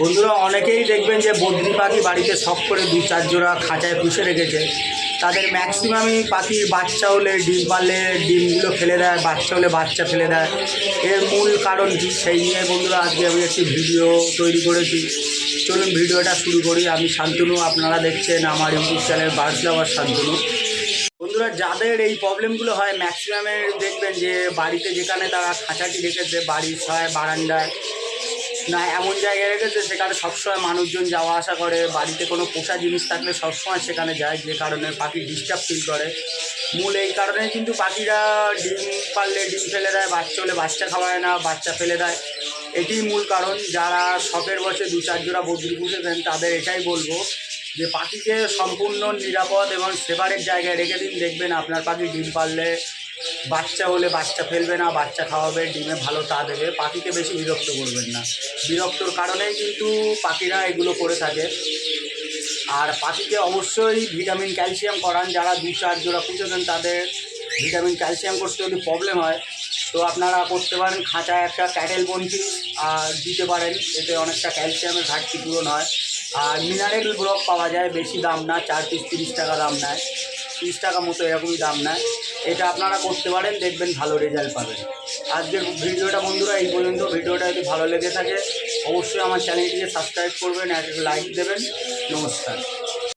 বন্ধুরা, অনেকেই দেখবেন যে বদ্রি পাখি বাড়িতে শখ করে দু চার জোড়া খাঁচায় পুষে রেখেছে। তাদের ম্যাক্সিমামই পাখির বাচ্চা হলে ডিম পারলে ডিমগুলো ফেলে দেয়, বাচ্চা হলে বাচ্চা ফেলে দেয়। এর মূল কারণ কি? সেই নিয়ে বন্ধুরা, আজকে আমি একটি ভিডিও তৈরি করেছি। চলুন ভিডিওটা শুরু করি। আমি শান্তনু, আপনারা দেখছেন আমার YouTube channel birds lover Shantanu. বন্ধুরা, যাদের এই প্রবলেমগুলো হয় ম্যাক্সিমামের দেখবেন যে বাড়িতে যেখানে তারা খাঁচাটি রেখেছে, বাড়ির সবাই বারান্দায় না, এমন জায়গায় রেখেছে সেখানে সবসময় মানুষজন যাওয়া আসা করে, বাড়িতে কোনো পোষা জিনিস থাকলে সবসময় সেখানে যায়, যে কারণে পাখি ডিস্টার্ব ফিল করে। মূল এই কারণে কিন্তু পাখিরা ডিম পারলে ডিম ফেলে দেয়, বাচ্চা হলে বাচ্চা খাওয়ায় না, বাচ্চা ফেলে দেয়। এটি মূল কারণ। যারা শখের বসে দু চার জোড়া বদ্রি পুষেছেন তাদের এটাই বলব যে পাখিকে সম্পূর্ণ নিরাপদ এবং সেবারের জায়গায় রেখে দিন। দেখবেন আপনার পাখি ডিম পারলে বাচ্চা হলে বাচ্চা ফেলবে না, বাচ্চা খাওয়াবে, ডিমে ভালো তা দেবে। পাখিকে বেশি বিরক্ত করবেন না। বিরক্তর কারণেই কিন্তু পাখিরা এগুলো করে থাকে। আর পাখিকে অবশ্যই ভিটামিন ক্যালসিয়াম করান। যারা দু চার জোড়া পুষেছেন তাদের ভিটামিন ক্যালসিয়াম করতে যদি প্রবলেম হয়, তো আপনারা করতে পারেন। খাঁচায় একটা ক্যাটেল বনফি আর দিতে পারেন। এতে অনেকটা ক্যালসিয়ামের ঘাটতি পূরণ হয়। আর মিনারেল ব্লক পাওয়া যায়। বেশি দাম না, চার পিস তিরিশ টাকা দাম নেয়। তিরিশ টাকা মতো এরকমই দাম নেয়। এটা আপনারা করতে পারেন, দেখবেন ভালো রেজাল্ট পাবেন। আজকের ভিডিওটা বন্ধুরা, এই পর্যন্ত। ভিডিওটা যদি ভালো লেগে থাকে, অবশ্যই আমার চ্যানেলটিকে সাবস্ক্রাইব করবেন এক লাইক দেবেন। নমস্কার।